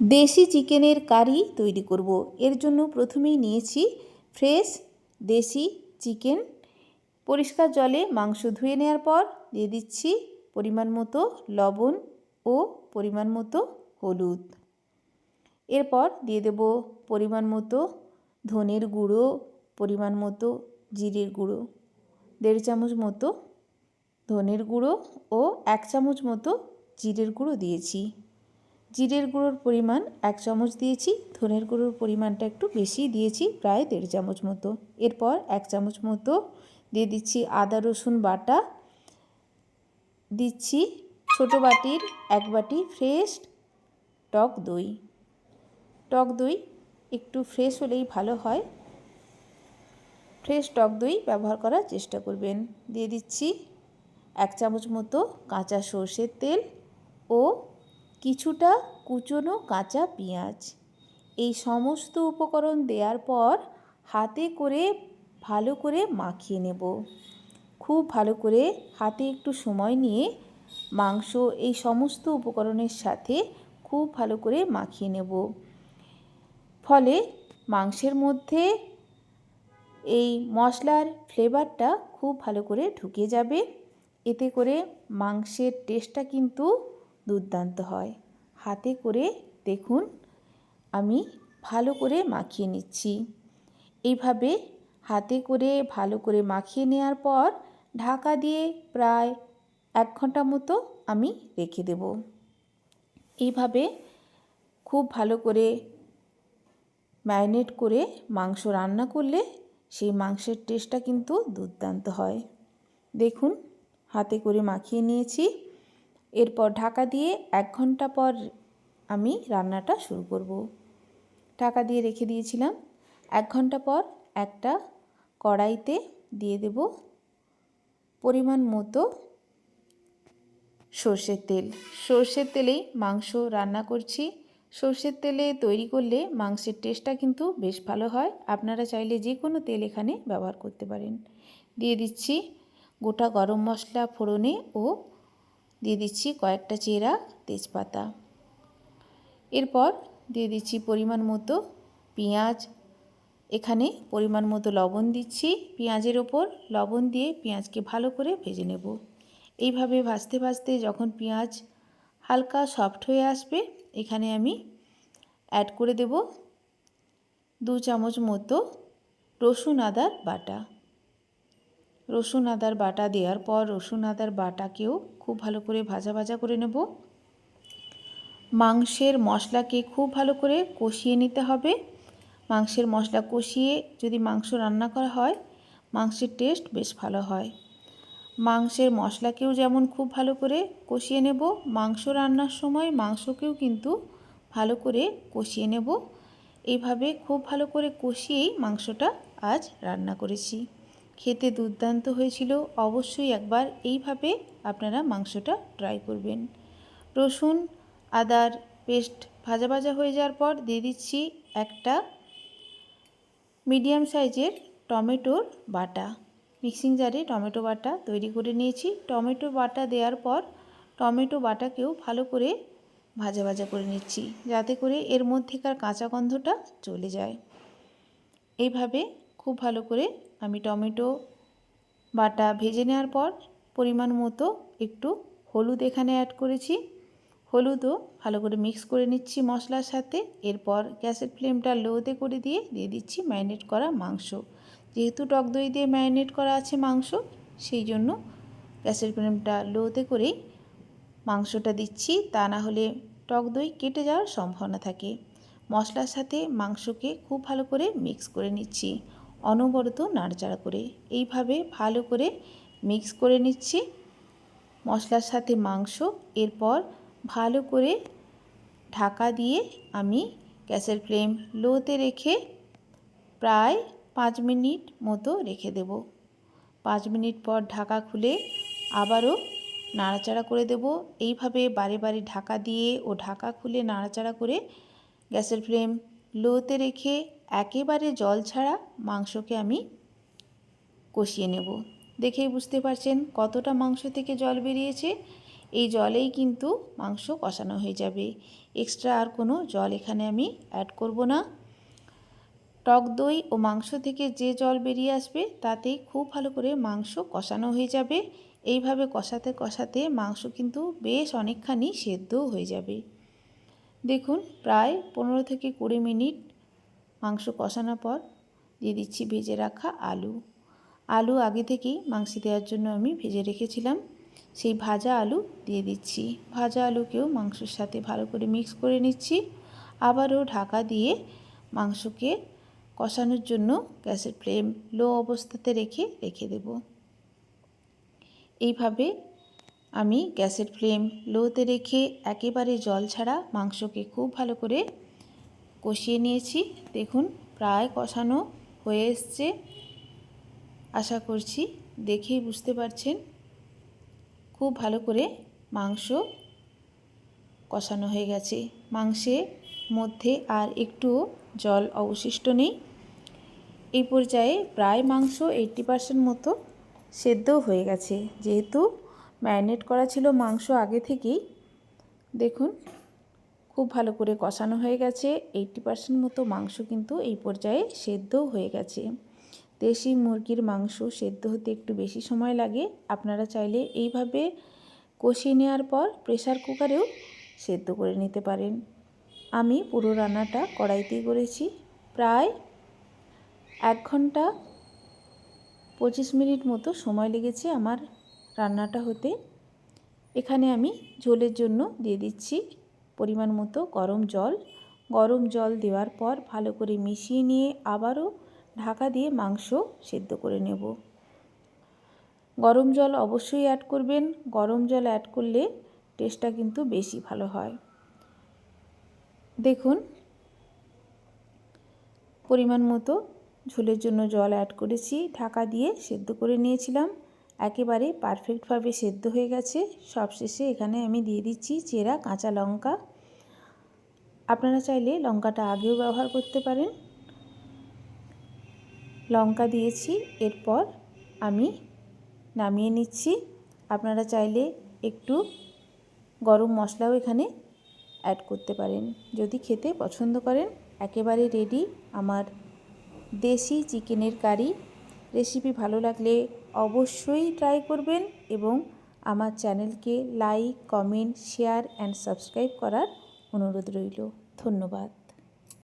দেশি চিকেনের কারি তৈরি করব। এর জন্য প্রথমেই নিয়েছি ফ্রেশ দেশি চিকেন। পরিষ্কার জলে মাংস ধুয়ে নেওয়ার পর দিয়ে দিচ্ছি পরিমাণ মতো লবণ ও পরিমাণ মতো হলুদ। এরপর দিয়ে দেব পরিমাণ মতো ধনের গুঁড়ো, পরিমাণ মতো জিরের গুঁড়ো, দেড় চামচ মতো ধনের গুঁড়ো ও এক চামচ মতো জিরের গুঁড়ো দিয়েছি। জিরের গুঁড়োর পরিমাণ এক চামচ দিয়েছি, ধনের গুঁড়োর পরিমাণটা একটু বেশি দিয়েছি, প্রায় দেড় চামচ মতো। এরপর এক চামচ মতো দিয়ে দিচ্ছি আদা, রসুন বাটা। দিচ্ছি ছোট বাটির এক বাটি ফ্রেশ টক দই। টক দই একটু ফ্রেশ হলেই ভালো হয়। ফ্রেশ টক দই ব্যবহার করার চেষ্টা করবেন। দিয়ে দিচ্ছি এক চামচ মতো কাঁচা সর্ষের তেল ও কিছুটা কুচনো কাঁচা পেঁয়াজ। এই সমস্ত উপকরণ দেওয়ার পর হাতে করে ভালো করে মাখিয়ে নেব। খুব ভালো করে হাতে একটু সময় নিয়ে মাংস এই সমস্ত উপকরণের সাথে খুব ভালো করে মাখিয়ে নেব। ফলে মাংসের মধ্যে এই মশলার ফ্লেভারটা খুব ভালো করে ঢুকে যাবে। এতে করে মাংসের টেস্টটা কিন্তু দুর্দান্ত হয়। হাতে করে দেখুন, আমি ভালো করে মাখিয়ে নিচ্ছি। এইভাবে হাতে করে ভালো করে মাখিয়ে নেওয়ার পর ঢাকা দিয়ে প্রায় এক ঘণ্টা মতো আমি রেখে দেব। এইভাবে খুব ভালো করে ম্যারিনেট করে মাংস রান্না করলে সেই মাংসের টেস্টটা কিন্তু দুর্দান্ত হয়। দেখুন, হাতে করে মাখিয়ে নিয়েছি। এরপর ঢাকা দিয়ে এক ঘণ্টা পর আমি রান্নাটা শুরু করব। ঢাকা দিয়ে রেখে দিয়েছিলাম। এক ঘণ্টা পর একটা কড়াইতে দিয়ে দেব পরিমাণ মতো সর্ষের তেল। সর্ষের তেলেই মাংস রান্না করছি। সর্ষের তেলে তৈরি করলে মাংসের টেস্টটা কিন্তু বেশ ভালো হয়। আপনারা চাইলে যে কোনো তেল এখানে ব্যবহার করতে পারেন। দিয়ে দিচ্ছি গোটা গরম মশলা, ফোড়নে ও দিয়ে দিচ্ছি কয়েকটা চেরা তেজপাতা। এরপর দিয়ে দিচ্ছি পরিমাণ মতো পেঁয়াজ। এখানে পরিমাণ মতো লবণ দিচ্ছি। পেঁয়াজের ওপর লবণ দিয়ে পেঁয়াজকে ভালো করে ভেজে নেব। এইভাবে ভাজতে ভাজতে যখন পেঁয়াজ হালকা সফট হয়ে আসবে, এখানে আমি অ্যাড করে দেব দু চামচ মতো রসুন আদার বাটা। রসুন আদার বাটা দেওয়ার পর রসুন আদার বাটাকেও খুব ভালো করে ভাজা ভাজা করে নেব। মাংসের মশলাকে খুব ভালো করে কষিয়ে নিতে হবে। মাংসের মশলা কষিয়ে যদি মাংস রান্না করা হয়, মাংসের টেস্ট বেশ ভালো হয়। মাংসের মশলাকেও যেমন খুব ভালো করে কষিয়ে নেব। মাংস রান্নার সময় মাংসকেও কিন্তু ভালো করে কষিয়ে নেব। এইভাবে খুব ভালো করে কষিয়েই মাংসটা আজ রান্না করেছি। খেতে দুর্দান্ত হয়েছিল, অবশ্যই একবার এইভাবে আপনারা মাংসটা ট্রাই করবেন। রসুন, আদার পেস্ট ভাজা ভাজা হয়ে যাওয়ার পর দিয়ে দিচ্ছি একটা মিডিয়াম সাইজের টমেটোর বাটা। মিক্সিং জারে টমেটো বাটা তৈরি করে নিয়েছি। টমেটো বাটা দেওয়ার পর টমেটো বাটাকেও ভালো করে ভাজা ভাজা করে নিচ্ছি, যাতে করে এর মধ্যেকার কাঁচা গন্ধটা চলে যায়। এইভাবে খুব ভালো করে আমি টমেটো বাটা ভেজে নেওয়ার পর পরিমাণ মতো একটু হলুদ এখানে অ্যাড করেছি। হলুদও ভালো করে মিক্স করে নিচ্ছি মশলার সাথে। এরপর গ্যাসের ফ্লেমটা লোতে করে দিয়ে দিয়ে দিচ্ছি ম্যারিনেট করা মাংস। যেহেতু টক দই দিয়ে ম্যারিনেট করা আছে মাংস, সেই জন্য গ্যাসের ফ্লেমটা লোতে করেই মাংসটা দিচ্ছি। তা না হলে টক দই কেটে যাওয়ার সম্ভাবনা থাকে। মশলার সাথে মাংসকে খুব ভালো করে মিক্স করে নিচ্ছি। অনবরত নাড়াচাড়া করে। এইভাবে ভালো করে মিক্স করে নিচ্ছি। মশলার সাথে মাংস, এরপর ভালো করে ঢাকা দিয়ে আমি গ্যাসের ফ্লেম লোতে রেখে প্রায় পাঁচ মিনিট মতো রেখে দেব। পাঁচ মিনিট পর ঢাকা খুলে আবারও নাড়াচাড়া করে দেব। এইভাবে বারে বারে ঢাকা দিয়ে ও ঢাকা খুলে নাড়াচাড়া করে গ্যাসের ফ্লেম লোতে রেখে একেবারে জল ছাড়া মাংসকে আমি কষিয়ে নেব। দেখেই বুঝতে পারছেন কতটা মাংস থেকে জল বেরিয়েছে। এই জলেই কিন্তু মাংস কষানো হয়ে যাবে। এক্সট্রা আর কোনো জল এখানে আমি অ্যাড করব না। টক দই ও মাংস থেকে যে জল বেরিয়ে আসবে, তাতেই খুব ভালো করে মাংস কষানো হয়ে যাবে। এইভাবে কষাতে কষাতে মাংস কিন্তু বেশ অনেকখানি সেদ্ধও হয়ে যাবে। দেখুন, প্রায় পনেরো থেকে কুড়ি মিনিট মাংস কষানোর পর দিয়ে দিচ্ছি ভেজে রাখা আলু। আলু আগে থেকেই মাংসে দেওয়ার জন্য আমি ভেজে রেখেছিলাম। সেই ভাজা আলু দিয়ে দিচ্ছি। ভাজা আলুকেও মাংসের সাথে ভালো করে মিক্স করে নিচ্ছি। আবারও ঢাকা দিয়ে মাংসকে কষানোর জন্য গ্যাসের ফ্লেম লো অবস্থাতে রেখে রেখে দেব। এইভাবে আমি গ্যাসের ফ্লেম লোতে রেখে একেবারে জল ছাড়া মাংসকে খুব ভালো করে কষিয়ে নিয়েছি। দেখুন, প্রায় কষানো হয়ে এসছে। আশা করছি দেখেই বুঝতে পারছেন। খুব ভালো করে মাংস কষানো হয়ে গেছে। মাংসের মধ্যে আর একটুও জল অবশিষ্ট নেই। এই পর্যায়ে প্রায় মাংস এইট্টি পার্সেন্ট মতো সেদ্ধও হয়ে গেছে। যেহেতু ম্যারিনেট করা ছিল মাংস আগে থেকেই। দেখুন খুব ভালো করে কষানো হয়ে গেছে। এইট্টি পার্সেন্ট মতো মাংস কিন্তু এই পর্যায়ে সেদ্ধও হয়ে গেছে। দেশি মুরগির মাংস সেদ্ধ হতে একটু বেশি সময় লাগে। আপনারা চাইলে এইভাবে কষিয়ে নেওয়ার পর প্রেসার কুকারেও সেদ্ধ করে নিতে পারেন। আমি পুরো রান্নাটা কড়াইতেই করেছি। প্রায় এক ঘণ্টা পঁচিশ মিনিট মতো সময় লেগেছে আমার রান্নাটা হতে। এখানে আমি ঝোলের জন্য দিয়ে দিচ্ছি। পরিমাণ মতো গরম জল। গরম জল দেওয়ার পর ভালো করে মিশিয়ে নিয়ে আবারও ঢাকা দিয়ে মাংস সেদ্ধ করে নেব। গরম জল অবশ্যই অ্যাড করবেন। গরম জল অ্যাড করলে টেস্টটা কিন্তু বেশি ভালো হয়। দেখুন, পরিমাণ মতো ঝোলের জন্য জল অ্যাড করেছি। ঢাকা দিয়ে সেদ্ধ করে নিয়েছিলাম। একেবারে পারফেক্টভাবে সেদ্ধ হয়ে গেছে। সবশেষে এখানে আমি দিয়ে দিচ্ছি চেরা কাঁচা লঙ্কা। আপনারা চাইলে লঙ্কাটা আগেও ব্যবহার করতে পারেন। লঙ্কা দিয়েছি, এরপর আমি নামিয়ে নিচ্ছি। আপনারা চাইলে একটু গরম মশলাও এখানে অ্যাড করতে পারেন। যদি খেতে পছন্দ করেন, একেবারে রেডি আমার দেশি চিকেনের কারি। রেসিপি ভালো লাগলে অবশ্যই ট্রাই করবেন এবং আমার চ্যানেলকে like comment share and subscribe করার অনুরোধ রইল। ধন্যবাদ।